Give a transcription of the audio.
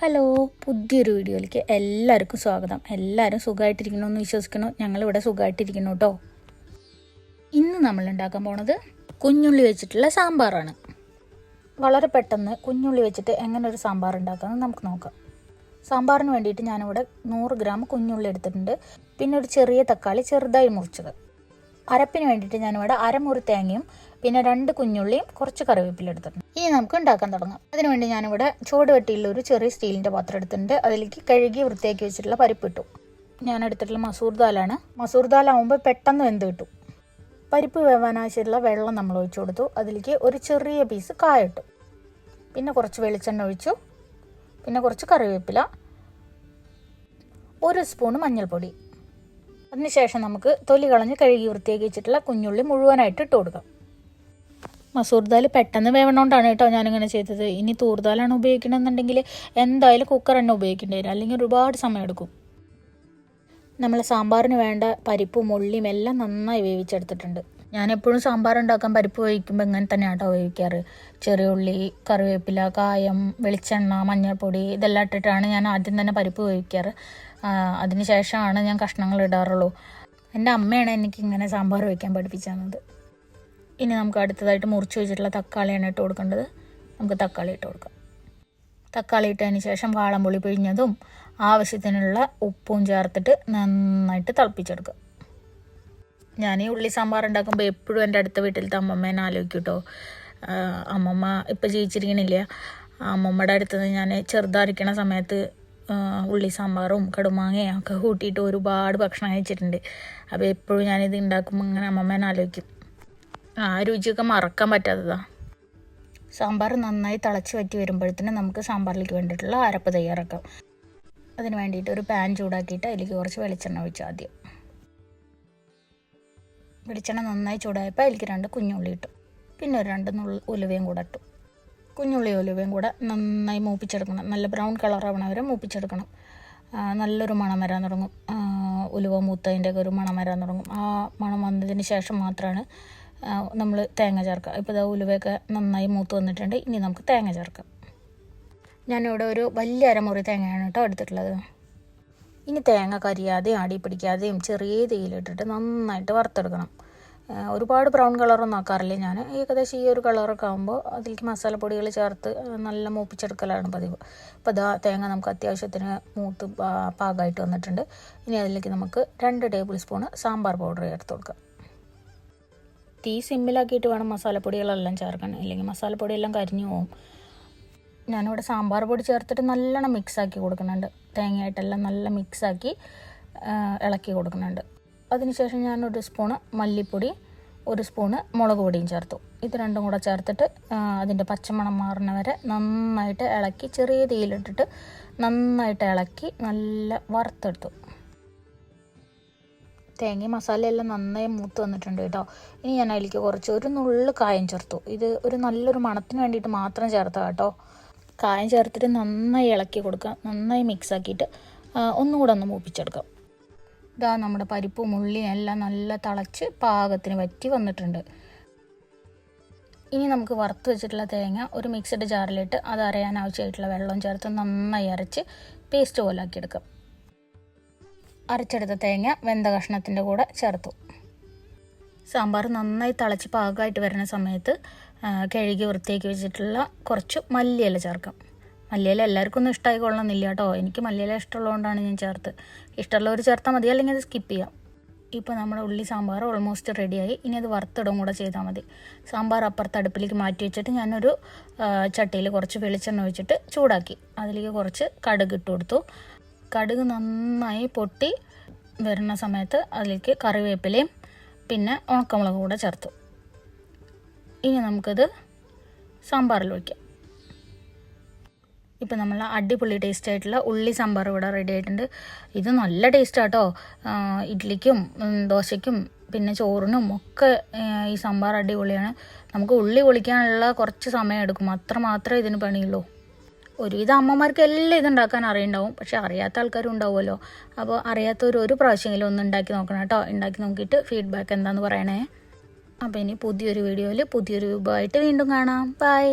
Hello പുതിയൊരു വീഡിയോയിലേക്ക് എല്ലാവർക്കും സ്വാഗതം. എല്ലാവരും സുഖമായിട്ടിരിക്കണമെന്ന് വിശ്വസിക്കണം? ഞങ്ങളിവിടെ സുഖമായിട്ടിരിക്കണം കേട്ടോ. ഇന്ന് നമ്മൾ ഉണ്ടാക്കാൻ പോണത് കുഞ്ഞുള്ളി വെച്ചിട്ടുള്ള സാമ്പാറാണ്. വളരെ പെട്ടെന്ന് കുഞ്ഞുള്ളി വെച്ചിട്ട് എങ്ങനെ ഒരു സാമ്പാർ ഉണ്ടാക്കാമെന്ന് നമുക്ക് നോക്കാം. സാമ്പാറിന് വേണ്ടിയിട്ട് ഞാനിവിടെ നൂറ് ഗ്രാം കുഞ്ഞുള്ളി എടുത്തിട്ടുണ്ട്. പിന്നെ ഒരു ചെറിയ തക്കാളി ചെറുതായി മുറിച്ചത്. അരപ്പിന് വേണ്ടിയിട്ട് ഞാനിവിടെ അരമുറി തേങ്ങയും പിന്നെ രണ്ട് കുഞ്ഞുള്ളിയും കുറച്ച് കറിവേപ്പില എടുത്തിട്ടുണ്ട്. ഇനി നമുക്ക് ഉണ്ടാക്കാൻ തുടങ്ങാം. അതിനുവേണ്ടി ഞാനിവിടെ ഒരു ചെറിയ സ്റ്റീലിന്റെ പാത്രം എടുത്തിട്ടുണ്ട്. അതിലേക്ക് കഴുകി വൃത്തിയാക്കി വെച്ചിട്ടുള്ള പരിപ്പ് ഇട്ടു. ഞാൻ എടുത്തിട്ടുള്ള മസൂർ ദാലാണ്. മസൂർ ദാലാവുമ്പോൾ പെട്ടെന്ന് വെന്ത് കിട്ടും. പരിപ്പ് വേവാൻ ആവശ്യമുള്ള വെള്ളം നമ്മൾ ഒഴിച്ചു കൊടുത്തു. അതിലേക്ക് ഒരു ചെറിയ പീസ് കായ ഇട്ടു. പിന്നെ കുറച്ച് വെളിച്ചെണ്ണ ഒഴിച്ചു. പിന്നെ കുറച്ച് കറിവേപ്പില. ഒരു സ്പൂൺ മഞ്ഞൾപ്പൊടി. അതിനുശേഷം നമുക്ക് തൊലി കളഞ്ഞ് കഴുകി വൃത്തിയാക്കി വെച്ചിട്ടുള്ള കുഞ്ഞുള്ളി മുഴുവനായിട്ട് ഇട്ട് കൊടുക്കാം. മസൂർ ദാൽ പെട്ടെന്ന് വേവണോണ്ടാണ് കേട്ടോ ഞാനിങ്ങനെ ചെയ്തത്. ഇനി തൂർദാലാണ് ഉപയോഗിക്കണമെന്നുണ്ടെങ്കിൽ എന്തായാലും കുക്കർ തന്നെ ഉപയോഗിക്കേണ്ടി വരും. അല്ലെങ്കിൽ ഒരുപാട് സമയം എടുക്കും നമ്മൾ സാമ്പാറിന് വേണ്ട പരിപ്പും ഉള്ളിയും എല്ലാം നന്നായി വേവിച്ചെടുത്തിട്ടുണ്ട്. ഞാൻ എപ്പോഴും സാമ്പാർ ഉണ്ടാക്കാൻ പരിപ്പ് വേവിക്കുമ്പോൾ ഇങ്ങനെ തന്നെയാണ് കേട്ടോ വേവിക്കാറ്. ചെറിയ ഉള്ളി കറിവേപ്പില കായം വെളിച്ചെണ്ണ മഞ്ഞൾപ്പൊടി ഇതെല്ലാം ഇട്ടിട്ടാണ് ഞാൻ ആദ്യം തന്നെ പരിപ്പ് വേവിക്കാറ്. അതിന് ശേഷമാണ് ഞാൻ കഷ്ണങ്ങൾ ഇടാറുള്ളൂ. എന്റെ അമ്മയാണ് എനിക്ക് ഇങ്ങനെ സാമ്പാർ വയ്ക്കാൻ പഠിപ്പിച്ചു തന്നത് ഇനി നമുക്ക് അടുത്തതായിട്ട് മുറിച്ച് വെച്ചിട്ടുള്ള തക്കാളിയാണ് ഇട്ട് കൊടുക്കേണ്ടത്. നമുക്ക് തക്കാളി ഇട്ട് കൊടുക്കാം. തക്കാളി ഇട്ടതിന് ശേഷം വാളംപുളി പിഴിഞ്ഞതും ആവശ്യത്തിനുള്ള ഉപ്പും ചേർത്തിട്ട് നന്നായിട്ട് തിളപ്പിച്ചെടുക്കുക. ഞാൻ ഈ ഉള്ളി സാമ്പാർ ഉണ്ടാക്കുമ്പോൾ എപ്പോഴും എന്റെ അടുത്ത വീട്ടിലത്തെ അമ്മമ്മേനെ ആലോചിക്കും കേട്ടോ അമ്മമ്മ ഇപ്പം ജീവിച്ചിരിക്കണില്ല. അമ്മമ്മയുടെ അടുത്ത് ഞാൻ ചെറുതായിരിക്കണ സമയത്ത് ഉള്ളി സാമ്പാറും കടുമാങ്ങയും ഒക്കെ കൂട്ടിയിട്ട് ഒരുപാട് ഭക്ഷണം കഴിച്ചിട്ടുണ്ട്. അപ്പോൾ എപ്പോഴും ഞാനിത് ഉണ്ടാക്കുമ്പോൾ ഇങ്ങനെ അമ്മമ്മേനെ ആലോചിക്കും. ആ രുചിയൊക്കെ മറക്കാൻ പറ്റാത്തതാണ് സാമ്പാർ നന്നായി തിളച്ച് വറ്റി വരുമ്പോഴത്തേനും നമുക്ക് സാമ്പാറിലേക്ക് വേണ്ടിയിട്ടുള്ള അരപ്പ് തയ്യാറാക്കാം. അതിന് വേണ്ടിയിട്ട് ഒരു പാൻ ചൂടാക്കിയിട്ട് അതിലേക്ക് കുറച്ച് വെളിച്ചെണ്ണ ഒഴിച്ചു ആദ്യം. വെളിച്ചെണ്ണ നന്നായി ചൂടായപ്പോൾ അതിലേക്ക് രണ്ട് കുഞ്ഞുള്ളി ഇട്ടു. പിന്നെ ഒരു രണ്ട് ഉലുവയും കൂടെ ഇട്ടു. കുഞ്ഞുള്ളി ഉലുവയും കൂടെ നന്നായി മൂപ്പിച്ചെടുക്കണം. നല്ല ബ്രൗൺ കളർ ആവണ വരെ മൂപ്പിച്ചെടുക്കണം നല്ലൊരു മണം വരാൻ തുടങ്ങും. ഉലുവ മൂത്തതിന്റെ ഒക്കെ ഒരു മണം വരാൻ തുടങ്ങും. ആ മണം വന്നതിന് ശേഷം മാത്രമാണ് നമ്മൾ തേങ്ങ ചേർക്കുക. ഇപ്പോൾ ഇതാ ഉലുവയൊക്കെ നന്നായി മൂത്ത് വന്നിട്ടുണ്ട്. ഇനി നമുക്ക് തേങ്ങ ചേർക്കാം. ഞാനിവിടെ ഒരു വലിയ അരമുറി തേങ്ങയാണ് കേട്ടോ എടുത്തിട്ടുള്ളത്. ഇനി തേങ്ങ കരിയാതെയും അടി പിടിക്കാതെയും ചെറിയ തീയിലിട്ടിട്ട് നന്നായിട്ട് വറുത്തെടുക്കണം. ഒരുപാട് ബ്രൗൺ കളറൊന്നും ആക്കാറില്ല ഞാൻ ഏകദേശം ഈ ഒരു കളറൊക്കെ ആകുമ്പോൾ അതിലേക്ക് മസാലപ്പൊടികൾ ചേർത്ത് നല്ല മൂപ്പിച്ചെടുക്കലാണ് പതിവ്. അപ്പോൾ ഇതാ തേങ്ങ നമുക്ക് അത്യാവശ്യത്തിന് മൂത്ത് പാകമായിട്ട് വന്നിട്ടുണ്ട്. ഇനി അതിലേക്ക് നമുക്ക് രണ്ട് ടേബിൾ സ്പൂണ് സാമ്പാർ പൗഡർ ചേർത്ത് കൊടുക്കാം. തീ സിമ്മിലാക്കിയിട്ട് വേണം മസാലപ്പൊടികളെല്ലാം ചേർക്കാൻ. അല്ലെങ്കിൽ മസാലപ്പൊടിയെല്ലാം കരിഞ്ഞു പോകും ഞാനിവിടെ സാമ്പാർ പൊടി ചേർത്തിട്ട് നല്ലോണം മിക്സാക്കി കൊടുക്കുന്നുണ്ട്. തേങ്ങയായിട്ടെല്ലാം നല്ല മിക്സാക്കി ഇളക്കി കൊടുക്കുന്നുണ്ട്. അതിനുശേഷം ഞാൻ ഒരു സ്പൂണ് മല്ലിപ്പൊടി ഒരു സ്പൂണ് മുളക് പൊടിയും ചേർത്തു. ഇത് രണ്ടും കൂടെ ചേർത്തിട്ട് അതിന്റെ പച്ചമണം മാറുന്ന വരെ നന്നായിട്ട് ഇളക്കി ചെറിയ തീയിലിട്ടിട്ട് നന്നായിട്ട് ഇളക്കി നല്ല വറുത്തെടുത്തു. തേങ്ങ മസാലയെല്ലാം നന്നായി മൂത്ത് വന്നിട്ടുണ്ട് കേട്ടോ. ഇനി ഞാൻ അതിലേക്ക് കുറച്ച് ഒരു നുള്ളു കായം ചേർത്തു. ഇത് ഒരു നല്ലൊരു മണത്തിന് വേണ്ടിയിട്ട് മാത്രം ചേർത്താൽ കേട്ടോ. കായം ചേർത്തിട്ട് നന്നായി ഇളക്കി കൊടുക്കുക നന്നായി മിക്സ് ആക്കിയിട്ട് ഒന്നുകൂടെ ഒന്ന് മൂപ്പിച്ചെടുക്കാം. ഇതാ നമ്മുടെ പരിപ്പും ഉള്ളിയും എല്ലാം നല്ല തിളച്ച് പാകത്തിന് വറ്റി വന്നിട്ടുണ്ട്. ഇനി നമുക്ക് വറുത്ത് വെച്ചിട്ടുള്ള തേങ്ങ ഒരു മിക്സഡ് ജാറിലിട്ട് അത് അരയാൻ ആവശ്യമായിട്ടുള്ള വെള്ളം ചേർത്ത് നന്നായി അരച്ച് പേസ്റ്റ് പോലെ ആക്കിയെടുക്കാം അരച്ചെടുത്ത തേങ്ങ വെന്ത കഷ്ണത്തിന്റെ കൂടെ ചേർത്തു. സാമ്പാർ നന്നായി തിളച്ച് പാകമായിട്ട് വരുന്ന സമയത്ത് കഴുകി വൃത്തിയാക്കി വെച്ചിട്ടുള്ള കുറച്ച് മല്ലിയില ചേർക്കാം. മല്ലിയില എല്ലാവർക്കും ഒന്നും ഇഷ്ടമായി കൊള്ളണമെന്നില്ല കേട്ടോ. എനിക്ക് മല്ലിയില ഇഷ്ടമുള്ളതുകൊണ്ടാണ് ഞാൻ ചേർത്ത് ഇഷ്ടമുള്ളവർ ചേർത്താൽ മതി അല്ലെങ്കിൽ അത് സ്കിപ്പ് ചെയ്യാം. ഇപ്പോൾ നമ്മുടെ ഉള്ളി സാമ്പാർ ഓൾമോസ്റ്റ് റെഡിയായി ഇനി അത് വറുത്തിടും കൂടെ ചെയ്താൽ മതി. സാമ്പാർ അപ്പുറത്ത് അടുപ്പിലേക്ക് മാറ്റി വെച്ചിട്ട് ഞാനൊരു ചട്ടിയിൽ കുറച്ച് വെളിച്ചെണ്ണ ഒഴിച്ചിട്ട് ചൂടാക്കി. അതിലേക്ക് കുറച്ച് കടുക് ഇട്ട് കൊടുത്തു. കടുക് നന്നായി പൊട്ടി വരുന്ന സമയത്ത് അതിലേക്ക് കറിവേപ്പിലയും പിന്നെ ഉണക്കമുളക് കൂടെ ചേർത്തു. ഇനി നമുക്കത് സാമ്പാറിൽ വയ്ക്കാം ഇപ്പം നമ്മൾ അടിപൊളി ടേസ്റ്റ് ആയിട്ടുള്ള ഉള്ളി സാമ്പാർ ഇവിടെ റെഡി ആയിട്ടുണ്ട്. ഇത് നല്ല ടേസ്റ്റ് ആട്ടോ. ഇഡ്ഡലിക്കും ദോശയ്ക്കും പിന്നെ ചോറിനും ഒക്കെ ഈ സാമ്പാർ അടിപൊളിയാണ്. നമുക്ക് ഉള്ളി പൊളിക്കാനുള്ള കുറച്ച് സമയം എടുക്കും. അത്ര മാത്രമേ ഇതിന് പണിയുള്ളൂ. ഒരുവിധം അമ്മമാർക്ക് എല്ലാം ഇതുണ്ടാക്കാൻ അറിയുണ്ടാവും. പക്ഷെ അറിയാത്ത ആൾക്കാരും ഉണ്ടാവുമല്ലോ. അപ്പോൾ അറിയാത്തവർ ഒരു പ്രാവശ്യമെങ്കിലും ഒന്ന് ഉണ്ടാക്കി നോക്കണം കേട്ടോ. ഉണ്ടാക്കി നോക്കിയിട്ട് ഫീഡ്ബാക്ക് എന്താണെന്ന് പറയണേ. അപ്പോൾ ഇനി പുതിയൊരു വീഡിയോയിൽ പുതിയൊരു വിഭവമായിട്ട് വീണ്ടും കാണാം. ബൈ